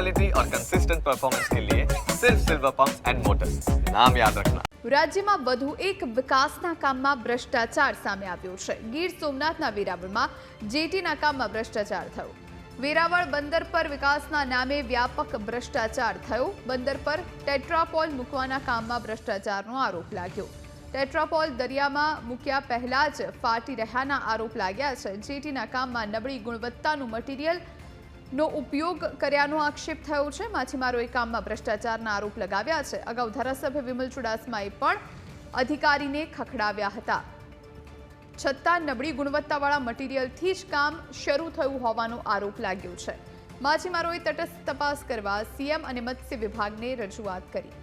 Quality और consistent performance के लिए सिर्फ सिल्वर पंप एंड मोटर्स नाम याद रखना રાજ્યમાં વધુ એક વિકાસના કામમાં ભ્રષ્ટાચાર સામે આવ્યો છે ગીર સોમનાથના વેરાવળમાં જેટીના કામમાં ભ્રષ્ટાચાર થયો વેરાવળ બંદર પર વિકાસના નામે વ્યાપક ભ્રષ્ટાચાર થયો બંદર પર ટેટ્રાપોલ મૂકવાના કામમાં ભ્રષ્ટાચારનો આરોપ લાગ્યો ટેટ્રાપોલ દરિયામાં મૂક્યા પહેલા જ ફાટી રહ્યાના આરોપ લાગ્યા છે જેટીના કામમાં નબળી ગુણવત્તાનું મટીરિયલ નો ઉપયોગ કર્યાનો આક્ષેપ થયો છે. માછીમારોએ કામમાં ભ્રષ્ટાચારના આરોપ લગાવ્યા છે. અગાઉ ધારાસભ્ય વિમલ ચુડાસમાએ પણ અધિકારીને ખખડાવ્યા હતા. છતાં નબળી ગુણવત્તાવાળા મટીરિયલથી જ કામ શરૂ થયું હોવાનો આરોપ લાગ્યો છે. માછીમારોએ તટસ્થ તપાસ કરવા સીએમ અને મત્સ્ય વિભાગને રજૂઆત કરી.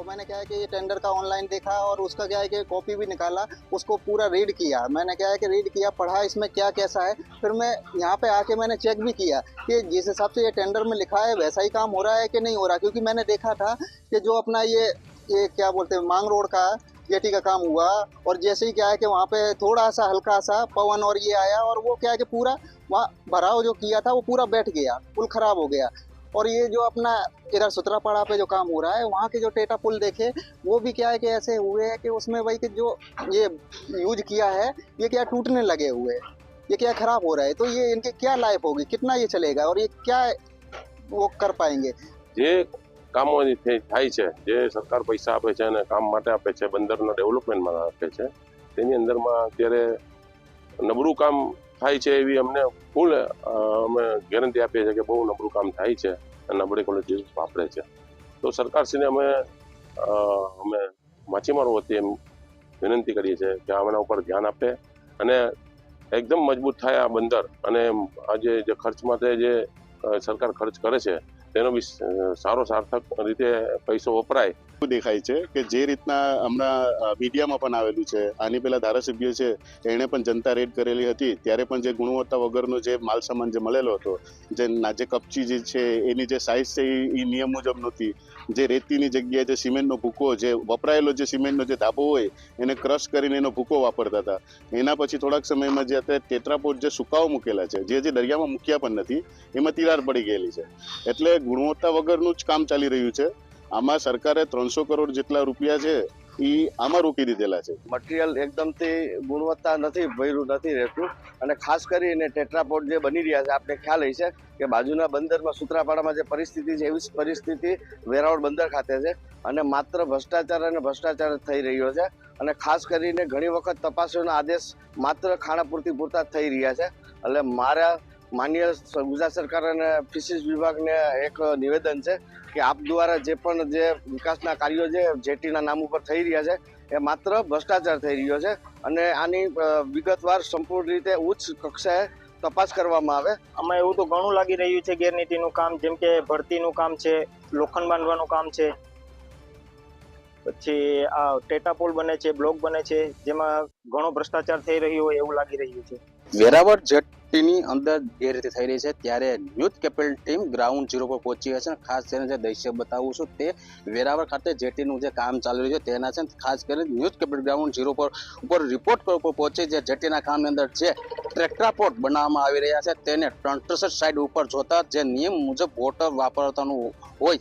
और मैंने क्या है कि ये टेंडर का ऑनलाइन देखा और उसका क्या है कि कॉपी भी निकाला, उसको पूरा रीड किया। मैंने क्या है कि रीड किया, पढ़ा इसमें क्या कैसा है। फिर मैं यहाँ पे आके मैंने चेक भी किया कि जिस हिसाब से ये टेंडर में लिखा है, वैसा ही काम हो रहा है कि नहीं हो रहा? क्योंकि मैंने देखा था कि जो अपना ये ये क्या बोलते हैं, मांग रोड का जेटी का काम हुआ और जैसे ही क्या है कि वहाँ पे थोड़ा सा, हल्का सा पवन और ये आया और वो क्या है कि पूरा वहाँ भराव जो किया था, वो पूरा बैठ गया पुल खराब हो गया। और ये जो अपना इधर सुतरापाड़ा पे जो काम हो रहा है वहाँ के जो टेटा पुल देखे वो भी क्या है कि ऐसे हुए हैं कि उसमें वही कि जो ये यूज किया है ये क्या टूटने लगे हुए हैं ये क्या खराब हो रहा है तो ये इनकी क्या लाइफ होगी कितना ये चलेगा और ये क्या वो कर पाएंगे જે કામો થે- થાય છે જે સરકાર પૈસા આપે છે અને કામ માટે આપે છે બંદરના ડેવલપમેન્ટમાં આપે છે તેની અંદરમાં અત્યારે નબળું કામ થાય છે એવી અમને ફૂલ અમે ગેરંટી આપીએ છીએ કે બહુ નબળું કામ થાય છે અને નબળી ક્વોલિટી વાપરે છે. તો સરકારશ્રીને અમે અમે માછીમારો વતી એમ વિનંતી કરીએ છીએ કે આના ઉપર ધ્યાન આપે અને એકદમ મજબૂત થાય આ બંદર અને આજે જે ખર્ચ માટે જે સરકાર ખર્ચ કરે છે તેનો સારો સાર્થક રીતે પૈસો વપરાય. દેખાય છે કે જે રીતના હમણાં મીડિયામાં પણ આવેલું છે. આની પેલા ધારાસભ્ય છે, એણે પણ જનતા રેડ કરેલી હતી. ત્યારે પણ જે ગુણવત્તા વગરનો જે માલ સામાન જે મળેલો હતો, જે જે કપચી જે છે, એની જે સાઇઝ છે, એ નિયમ મુજબ નહોતી. જે રેતીની જગ્યાએ જે સિમેન્ટનો ભૂકો જે વપરાયેલો જે સિમેન્ટનો જે ધાબો હોય, એને ક્રશ કરીને એનો ભૂકો વાપરતા હતા. એના પછી થોડાક સમયમાં જે અત્યારે ટેટ્રાપોટ જે સુકાઓ મૂકેલા છે, જે જે દરિયામાં મૂક્યા પણ નથી, એમાં તિરાડ પડી ગયેલી છે. એટલે ગુણવત્તા વગરનું જ કામ ચાલી રહ્યું છે. આમાં સરકારે ત્રણસો કરોડ જેટલા રૂપિયા છે એ આમાં રોકી દીધેલા છે. મટીરિયલ એકદમથી ગુણવત્તા નથી, ભર્યું નથી રહેતું. અને ખાસ કરીને ટેટ્રાપોડ જે બની રહ્યા છે આપણે ખ્યાલ હશે કે બાજુના બંદરમાં સુત્રાપાડામાં જે પરિસ્થિતિ છે, એવી પરિસ્થિતિ વેરાવળ બંદર ખાતે છે. અને માત્ર ભ્રષ્ટાચાર અને ભ્રષ્ટાચાર થઈ રહ્યો છે. અને ખાસ કરીને ઘણી વખત તપાસોના આદેશ માત્ર ખાણાપૂરતી પૂરતા જ થઈ રહ્યા છે. એટલે મારા માન્ય ગુજરાત સરકાર અને ફિશિસ વિભાગને એક નિવેદન છે કે આપ દ્વારા જે પણ જે વિકાસના કાર્યો છે જેટીના નામ ઉપર થઈ રહ્યા છે એ માત્ર ભ્રષ્ટાચાર થઈ રહ્યો છે અને આની વિગતવાર સંપૂર્ણ રીતે ઉચ્ચ કક્ષાએ તપાસ કરવામાં આવે. આમાં એવું તો ઘણું લાગી રહ્યું છે ગેરનીતિનું કામ જેમ કે ભરતીનું કામ છે લોખંડ બાંધવાનું કામ છે. પછી આ ટેટાપોલ બને છે બ્લોક બને છે જેમાં ઘણો ભ્રષ્ટાચાર થઈ રહ્યો હોય એવું લાગી રહ્યું છે. વેરાવળ જેટીની અંદર જે રીતે થઈ રહી છે ત્યારે news capital team ground zero પર પહોંચી છે. અને ખાસ કરીને જે દ્રશ્ય બતાવું છું તે વેરાવળ ખાતે જેટીનું જે કામ ચાલી રહ્યું છે તેના છે ખાસ કરીને ન્યૂઝ કેપિટલ ગ્રાઉન્ડ ઝીરો પર ઉપર રિપોર્ટ પર પહોંચી જે જેટીના કામની અંદર જે ટ્રેક્ટ્રાપોર્ટ બનાવવામાં આવી રહ્યા છે તેને ટ્રન્ટરસર સાઈડ ઉપર જોતા જે નિયમ મુજબ વોટર વાપરતાનું હોય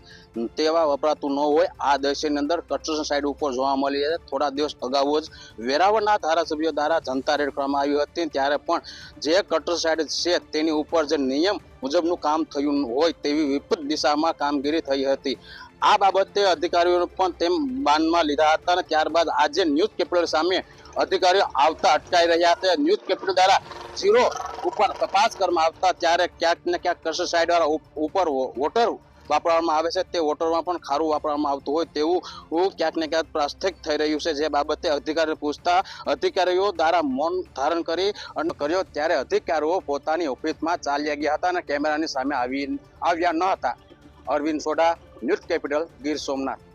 તેવા વપરાતું ન હોય આ દ્રશ્યની અંદર કન્સ્ટ્રક્શન સાઈડ ઉપર જોવા મળી છે. થોડા દિવસ અગાઉ જ વેરાવળના ધારાસભ્યો દ્વારા જનતા રેડ કરવામાં આવી હતી ત્યારે પણ જે કટર સાઈડ છે, તેની ઉપર જે નિયમ મુજબનું કામ થયું હોય તેવી વિપરીત દિશામાં કામગીરી થઈ હતી. આ બાબતે અધિકારીઓ પણ તેમ બાનમાં લીધા હતા અને ત્યારબાદ આજે ન્યૂઝ કેપિટલ સામે અધિકારીઓ આવતા અટકાઈ રહ્યા છે. ન્યૂઝ કેપિટલ દ્વારા ઝીરો ઉપર તપાસ કરવામાં આવતા ત્યારે ક્યાંક ને ક્યાંક કટર સાઈડ વાળા ઉપર વોટર વાપરવામાં આવે છે તે વોટરમાં પણ ખારું વાપરવામાં આવતું હોય તેવું ક્યાંક ને ક્યાંક પ્રાસ્થિક થઈ રહ્યું છે. જે બાબતે અધિકારી પૂછતા અધિકારીઓ દ્વારા મૌન ધારણ કરી અને કર્યો ત્યારે અધિકારીઓ પોતાની ઓફિસમાં ચાલ્યા ગયા હતા અને કેમેરાની સામે આવી આવ્યા ન હતા. Arvind Soda news capital, Gir Somnath.